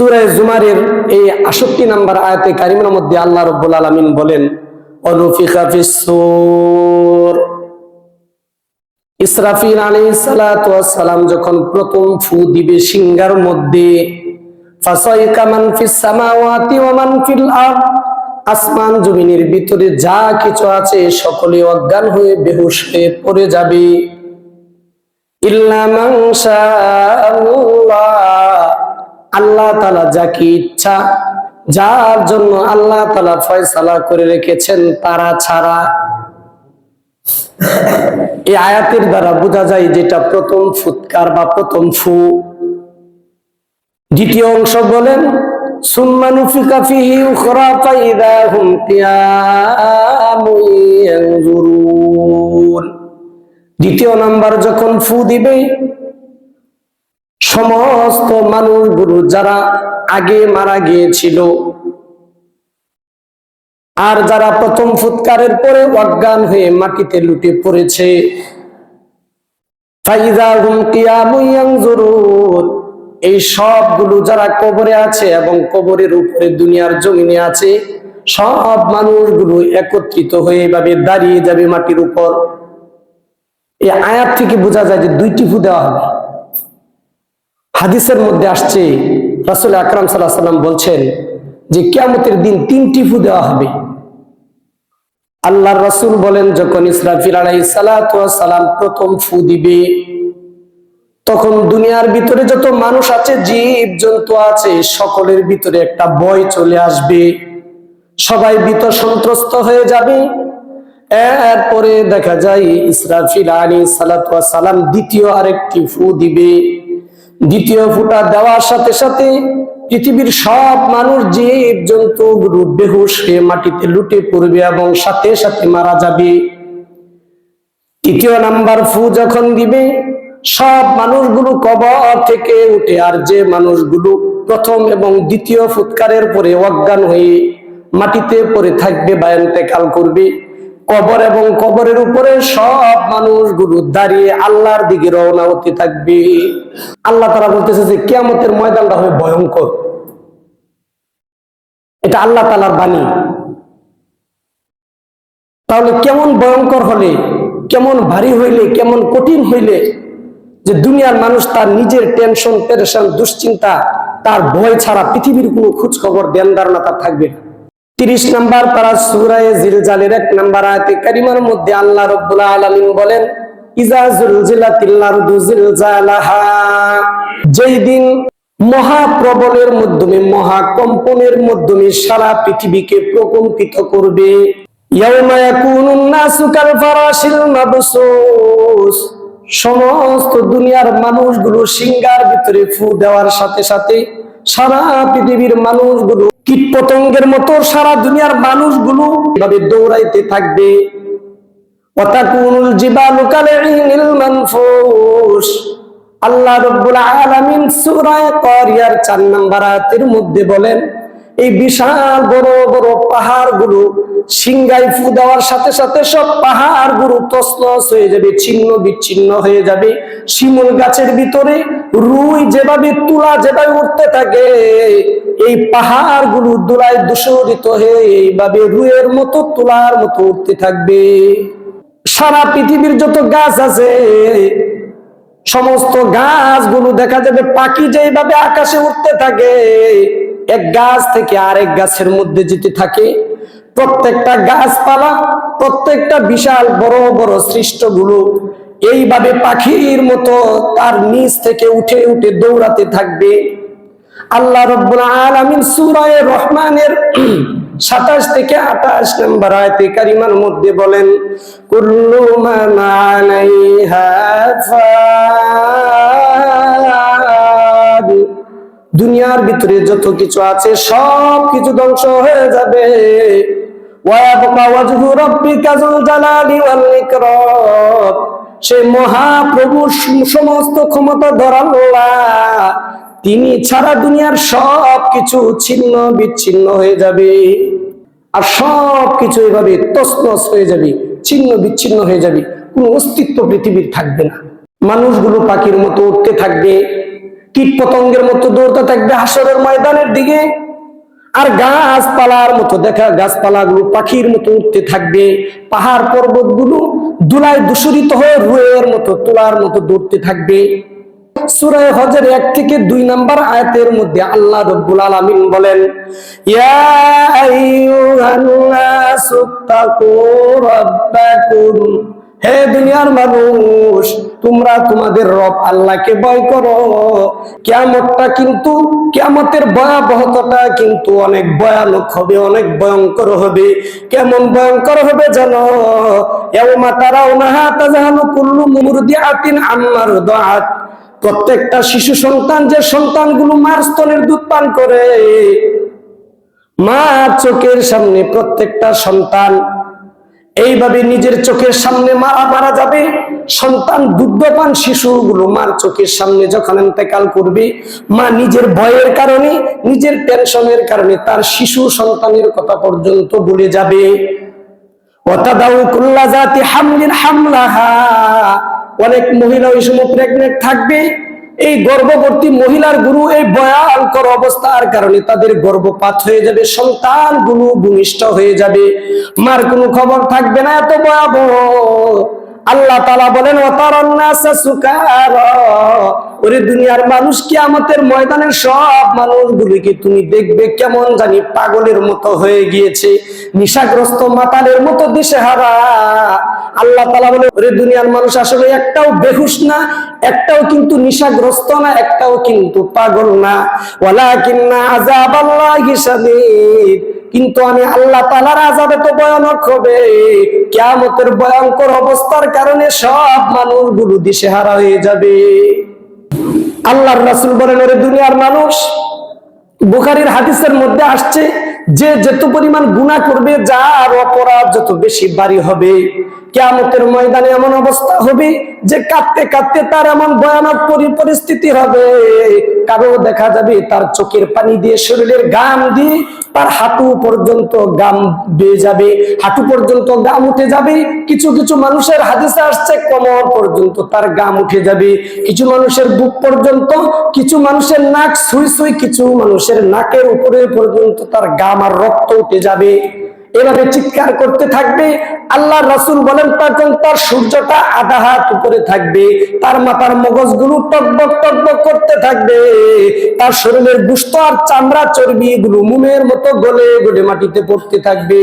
সুরায় জুমারের এই আষট্টি নাম্বার আয়াতে কারিমের মধ্যে আল্লাহ রব্বুল আলমিন বলেন মান মান আসমান জমিনের ভিতরে যা কিছু আছে সকলে অজ্ঞান হয়ে বেহুশ হয়ে পড়ে যাবে। ইল্লা শাআল্লাহ। আল্লাহ তাআলা যাকে ইচ্ছা, যার জন্য আল্লাহ তাআলা ফয়সালা করে রেখেছেন, তারা ছাড়া। এই আয়াতের দ্বারা বোঝা যায় যেটা প্রথম ফুৎকার বা প্রথম ফু। দ্বিতীয় অংশ বলেন দ্বিতীয় নাম্বার যখন ফু দিবে সমস্ত মানুষগুলো যারা আগে মারা গিয়েছিল আর যারা প্রথম ফুৎকারের পরে অজ্ঞান হয়ে মাটিতে লুটে পড়েছে। এই সবগুলো যারা কবরে আছে এবং কবরের উপরে দুনিয়ার জমিনে আছে, সব মানুষগুলো একত্রিত হয়ে এভাবে দাঁড়িয়ে যাবে মাটির উপর। এই আয়াত থেকে বোঝা যায় যে দুইটি ফু দেওয়া হবে। হাদিসের মধ্যে আসছে, রাসুল আকরাম সাল্লাহ সাল্লাম বলছেন যে কিয়ামতের দিন তিনটি ফু দেওয়া হবে। আল্লাহর রাসুল বলেন, যখন ইসরাফিল ওয়াস সালাম প্রথম ফু দিবে, তখন দুনিয়ার ভিতরে যত মানুষ আছে জীব জন্তু আছে, সকলের ভিতরে একটা ভয় চলে আসবে। সবাই ভীত সন্ত্রস্ত হয়ে যাবে। এরপরে দেখা যায়, ইসরাফিল আলী সালাম দ্বিতীয় আরেকটি ফু দিবে। দ্বিতীয় ফুটা দেওয়ার সাথে সাথে পৃথিবীর সব মানুষ জীব জন্তু বেহুশ হয়ে মাটিতে লুটে পড়বে এবং সাথে সাথে মারা যাবে। তৃতীয় নাম্বার ফু যখন দিবে, সব মানুষগুলো কবর থেকে উঠে আর যে মানুষগুলো প্রথম এবং দ্বিতীয় ফুৎকারের পরে অজ্ঞান হয়ে মাটিতে পড়ে থাকবে বা এতেকাল করবে। কবর এবং কবরের উপরে সব মানুষগুলো দাঁড়িয়ে আল্লাহর দিকে রওনা হতে থাকবে। আল্লাহ তারা বলতেছে যে কিয়ামতের ময়দানটা হবে ভয়ঙ্কর। এটা আল্লাহ তালার বাণী। তাহলে কেমন ভয়ঙ্কর হলে, কেমন ভারী হইলে, কেমন কঠিন হইলে যে দুনিয়ার মানুষ তার নিজের টেনশন, পেরেশন, দুশ্চিন্তা, তার ভয় ছাড়া পৃথিবীর কোনো খোঁজ খবর ধ্যান ধারণা তার থাকবে না। তিরিশ নাম্বার তারা সুরায় জিলজালের এক নাম্বার আয়াতে কারিমার মধ্যে আল্লাহ রব্বুল আলামিন বলেন যেই মহাপ্রবলের মাধ্যমে, মহাকম্পনের মাধ্যমে সারা পৃথিবীকে প্রকম্পিত করবে। সমস্ত দুনিয়ার মানুষগুলো সিঙ্গার ভিতরে ফু দেওয়ার সাথে সাথে সারা পৃথিবীর মানুষগুলো কীট পতঙ্গের মতো সারা দুনিয়ার মানুষগুলো এভাবে দৌড়াইতে থাকবে। ওয়াতাকুনুল জিবালু কালঈনিল মানফুস। আল্লাহ রব্বুল আলামিন সূরা কারিয়ার 4 নম্বর আয়াতের মধ্যে বলেন, এই বিশাল বড় বড় পাহাড়গুলো ফু দেওয়ার সাথে সাথে সব পাহাড়গুলো হয়ে যাবে, ছিন্ন বিচ্ছিন্ন হয়ে যাবে। শিমুল গাছের ভিতরে রুই যেভাবে তুলা যেভাবে উঠতে থাকে এই পাহাড়গুলো দুলায় দূষরিত হয়ে এইভাবে রুয়ের মতো, তুলার মতো উঠতে থাকবে। সারা পৃথিবীর যত গাছ আছে, সমস্ত গাছগুলো দেখা যাবে পাখি যেভাবে আকাশে উঠতে থাকে, এক গাছ থেকে আরেক গাছের মধ্যে যেতে থাকে। প্রত্যেকটা গাছপালা, প্রত্যেকটা বিশাল বড় বড় সৃষ্টগুলো এইভাবে পাখির মতো তার নিচ থেকে উঠে উঠে দৌড়াতে থাকবে। আল্লাহ রব্বুল আলামিন সূরা রহমানের 27 থেকে 28 নম্বর আয়াতে কারিমার মধ্যে বলেন, কুল্লু দুনিয়ার ভিতরে যত কিছু আছে, সব কিছু ধ্বংস হয়ে যাবে। সে মহাপ্রভু সমস্ত ক্ষমতা ধরাল্লাহ তিনি ছাড়া দুনিয়ার সব কিছু ছিন্ন বিচ্ছিন্ন হয়ে যাবে। আর সব কিছু এভাবে তসনস হয়ে যাবে, ছিন্ন বিচ্ছিন্ন হয়ে যাবে। কোনো অস্তিত্ব পৃথিবীর থাকবে না। মানুষগুলো পাখির মতো উঠতে থাকবে কীট পতঙ্গের মতো দৌড়তে থাকবে হাসরের ময়দানের দিকে। আর গাছপালার মতো দেখা গাছপালাগুলো পাখির মতো উঠতে থাকবে। পাহাড় পর্বতগুলো দুলায় দূষরিত হয়ে রুয়ের মতো, তোলার মতো দৌড়তে থাকবে। মানুষ, তোমরা তোমাদের রব আল্লাহকে ভয় করো। কিয়ামতটা কিন্তু, কিয়ামতের ভয়াবহতাটা কিন্তু অনেক ভয়ানক হবে, অনেক ভয়ঙ্কর হবে। কেমন ভয়ঙ্কর হবে জানো? ইয়াউমা তারাউনাহা তাজাহালু কুল্লু মুরদিআতিন আম্মা রদাআত প্রত্যেকটা শিশু সন্তান যে সন্তানগুলো মার স্তনের দুধ পান করে মা চোখের সামনে প্রত্যেকটা সন্তান এইভাবে নিজের চোখের সামনে মারা মারা যাবে। সন্তান দুগ্ধপান শিশুগুলো মার চোখের সামনে যখন এতেকাল করবে, মা নিজের ভয়ের কারণে, নিজের টেনশনের কারণে তার শিশু সন্তানের কথা পর্যন্ত ভুলে যাবে। অতাদাউ কুল্লা জাতি হামলিন হামলাহা। অনেক মহিলা ওই সময় প্রেগনেন্ট থাকবে। এই গর্ভবতী মহিলার গুরু এই ভয়ঙ্কর অবস্থার কারণে তাদের গর্ভপাত হয়ে যাবে সন্তান গুরু ভূমিষ্ঠ হয়ে যাবে। মার কোনো খবর থাকবে না এত ভয়াবহ। আল্লাহ তালা বলেন ওরে দুনিয়ার মানুষ কি আমাদের ময়দানের সব মানুষগুলিকে তুমি দেখবে কেমন জানি পাগলের মতো হয়ে গিয়েছে, নিশাগ্রস্ত মাতালের মতো দিশে হারা আল্লাহ তালা বলে দুনিয়ার মানুষ আসলে একটাও বেহুশ না, একটাও কিন্তু নিশাগ্রস্ত না, একটাও কিন্তু পাগল না। ওলা কিন্না আজাব আল্লাহ কিন্তু আমি আল্লাহ তালার আজাবে তো ভয়ানক হবে কেমতের ভয়ঙ্কর অবস্থার কারণে সব মানুষগুলো দিশেহারা হয়ে যাবে। আল্লাহর রাসুল বলেন, ওরে দুনিয়ার মানুষ, বুখারির হাদিসের মধ্যে আসছে যে যত পরিমাণ গুণা করবে, যার অপরাধ যত বেশি বাড়ি হবে, কেয়ামতের ময়দানে এমন অবস্থা হবে যে কাঁদতে কাঁদতে তার এমন ভয়ানক পরি- পরিস্থিতি হবে। কারও দেখা যাবে তার চোখের পানি দিয়ে, শরীরের গান দিয়ে তার হাঁটু পর্যন্ত গাম বেয়ে যাবে, হাঁটু পর্যন্ত গাম উঠে যাবে। কিছু কিছু মানুষের হাদিসে আসছে, কোমর পর্যন্ত তার গাম উঠে যাবে। কিছু মানুষের বুক পর্যন্ত, কিছু মানুষের নাক সুই সুই, কিছু মানুষের নাকের উপরে পর্যন্ত তার গাম আর রক্ত উঠে যাবে। এভাবে চিৎকার করতে থাকবে আল্লাহ রাসুল বলেন তখন তার সূর্যটা আধা হাত উপরে থাকবে, তার মাথার মগজগুলো টকবক টকবক করতে থাকবে, তার শরীরের গুস্ত আর চামড়া চর্বি গুলো মুমের মতো গলে গলে মাটিতে পড়তে থাকবে।